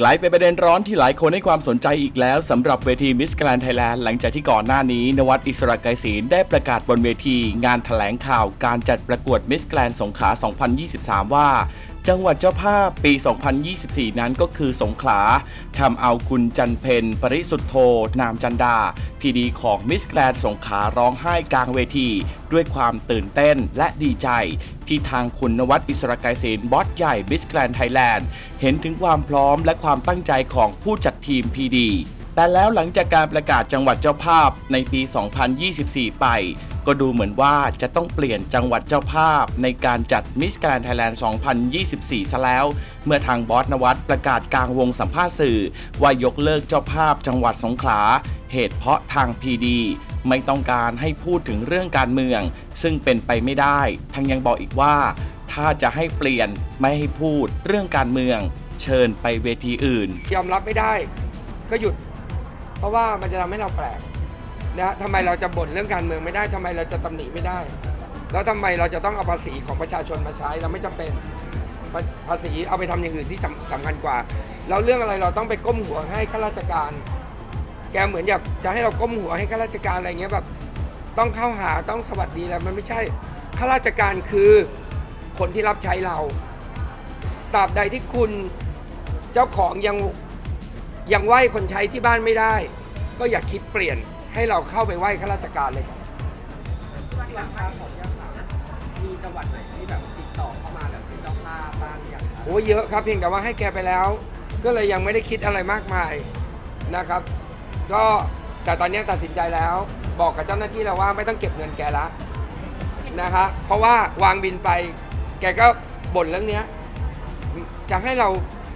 กลายเป็นประเด็นร้อนที่หลายคนให้ความสนใจอีกแล้วสำหรับเวทีมิสแกรนไทยแลนด์หลังจากที่ก่อนหน้านี้นวัดอิสระไกรศีลได้ประกาศบนเวที งานถแถลงข่าวการจัดประกวดมิสแกรนสงขลา 2023 ว่า จังหวัดเจ้าภาพปี 2024 นั้นก็คือสงขลาทำเอาคุณจันเพนปริสุทธโธนามจันดาพีดีของมิสแกรนสงขลาร้องไห้กลางเวที ด้วยความตื่นเต้นและดีใจ ที่ทางคุณนวัดอิสระไกรศีลบอสใหญ่มิสแกรนไทยแลนด์เห็นถึงความพร้อมและความตั้งใจของผู้จัดทีมพีดีแต่แล้วหลังจากการประกาศจังหวัดเจ้าภาพในปี 2024 ไป ก็ดูเหมือนว่าจะต้องเปลี่ยนจังหวัดเจ้าภาพในการจัดมิสแกรนไทยแลนด์ 2024 ซะแล้ว เมื่อทางบอสนวัตประกาศกลางวงสัมภาษณ์สื่อ ว่ายกเลิกเจ้าภาพจังหวัดสงขลา เหตุเพราะทางพีดีไม่ต้องการให้พูดถึงเรื่องการเมือง ซึ่งเป็นไปไม่ได้ ทั้งยังบอกอีกว่า ถ้าจะให้เปลี่ยนไม่ให้พูดเรื่องการเมือง เชิญไปเวทีอื่น ยอมรับไม่ได้ ก็หยุด เพราะว่ามันจะทำให้เราแปลก นะฮะทำไมเราจะบ่นเรื่องการเมืองไม่ได้ทำไมเราจะตำหนิไม่ได้ แล้วทำไมเราจะต้องเอาภาษีของประชาชนมาใช้เราไม่จำเป็นภาษีเอาไปทำอย่างอื่นที่สำสำคัญกว่าแล้วเรื่องอะไรเราต้องไปก้มหัวให้ข้าราชการ แกเหมือนอยากจะให้เราก้มหัวให้ข้าราชการอะไรเงี้ยแบบต้องเข้าหาต้องสวัสดีแล้วมันไม่ใช่ข้าราชการคือคนที่รับใช้เราตราบใดที่คุณเจ้าของยังยังไหวคนใช้ที่บ้านไม่ได้ ก็อย่าคิดเปลี่ยน ให้เราเข้าไปไหว้ข้าราชการเลยครับราคาของยาสามีจังหวัดไหนที่แบบติดต่อเข้ามาแบบเป็นเจ้าภาพบ้างหรือยังครับโอ้เยอะครับเพียงแต่ว่าให้แกไปแล้ว ก็เลยยังไม่ได้คิดอะไรมากมายนะครับ ก็แต่ตอนนี้ตัดสินใจแล้ว บอกกับเจ้าหน้าที่แล้วว่าไม่ต้องเก็บเงินแกละนะคะเพราะว่าวางบินไป แกก็บ่นเรื่องเนี้ยจะให้เรา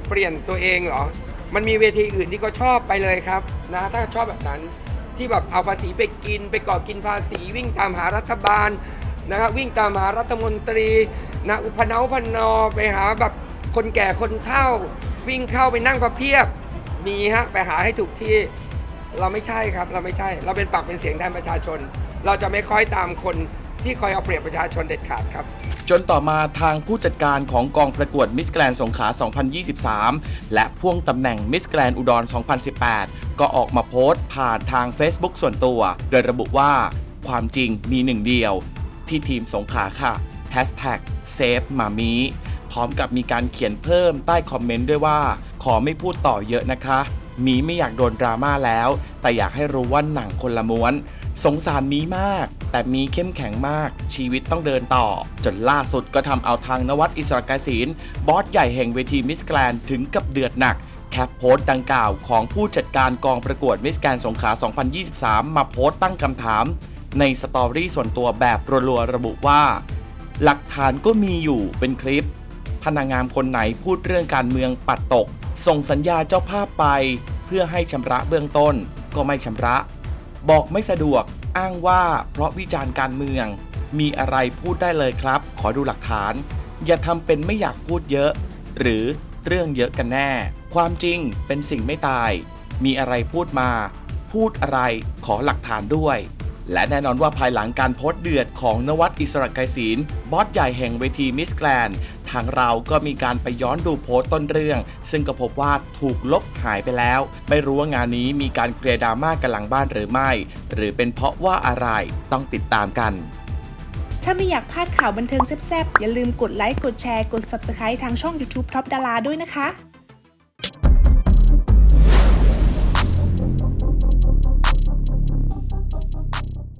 เปลี่ยนตัวเองเหรอ มันมีเวทีอื่นที่เขาชอบไปเลยครับนะถ้าชอบแบบนั้น ที่แบบเอาภาษีไปกิน ไปก่อกินภาษีวิ่งตามหารัฐบาลนะครับวิ่งตามหารัฐมนตรีนะอุปนาวพนอไปหาแบบคนแก่คนเฒ่า วิ่งเข้าไปนั่งประเพียบมีฮะไปหาให้ถูกที่เราไม่ใช่ครับ เราไม่ใช่ เราเป็นปากเป็นเสียงแทนประชาชน เราจะไม่ค่อยตามคนที่คอยเอาเปรียบประชาชนเด็ดขาดครับ จนต่อมาทางผู้จัดการของกองประกวดมิสแกรนสงขลา 2023 และพ่วงตำแหน่งมิสแกรนอุดร 2018 ก็ออกมาโพสต์ผ่านทาง Facebook ส่วนตัว โดยระบุว่าความจริงมีหนึ่งเดียว ที่ทีมสงขลาค่ะ Hashtag Save มามีพร้อมกับมีการเขียนเพิ่มใต้คอมเมนต์ด้วยว่า ขอไม่พูดต่อเยอะนะคะ มีไม่อยากโดนดราม่าแล้ว แต่อยากให้รู้ว่าหนังคนละม้วน สงสารมีมาก แต่มีเข้มแข็งมาก ชีวิตต้องเดินต่อ จนล่าสุดก็ทำเอาทางนวัดอิสระกาศีลบอสใหญ่แห่งเวทีมิสแกรนถึงกับเดือดหนักแคปโพสต์ดังกล่าวของผู้จัดการกองประกวดมิสแกรนสงขลา2023 มาโพสต์ตั้งคำถาม ในสตอรี่ส่วนตัวแบบรัวๆระบุว่า หลักฐานก็มีอยู่เป็นคลิปพนักงานคนไหนพูดเรื่องการเมืองปัดตก ส่งสัญญาเจ้าภาพไป เพื่อให้ชำระเบื้องต้น ก็ไม่ชำระ บอกไม่สะดวก อ้างว่าเพราะวิจารณ์การเมือง มีอะไรพูดได้เลยครับ ขอดูหลักฐาน อย่าทำเป็นไม่อยากพูดเยอะ หรือเรื่องเยอะกันแน่ ความจริงเป็นสิ่งไม่ตาย มีอะไรพูดมา พูดอะไรขอหลักฐานด้วย และแน่นอนว่าภายหลังการโพสต์เดือดของนวัดอิสระไกรศีลบอสใหญ่แห่งเวทีมิสแกรน ทางเราก็มีการไปย้อนดูโพสต์ต้นเรื่อง ซึ่งก็พบว่าถูกลบหายไปแล้ว ไม่รู้ว่างานนี้มีการเคลียร์ดราม่ากันหลังบ้านหรือไม่ หรือเป็นเพราะว่าอะไรต้องติดตามกัน ถ้าไม่อยากพลาดข่าวบันเทิงแซ่บๆอย่าลืมกดไลค์กดแชร์กด Subscribe ทางช่อง YouTube Top ดาราด้วยนะคะ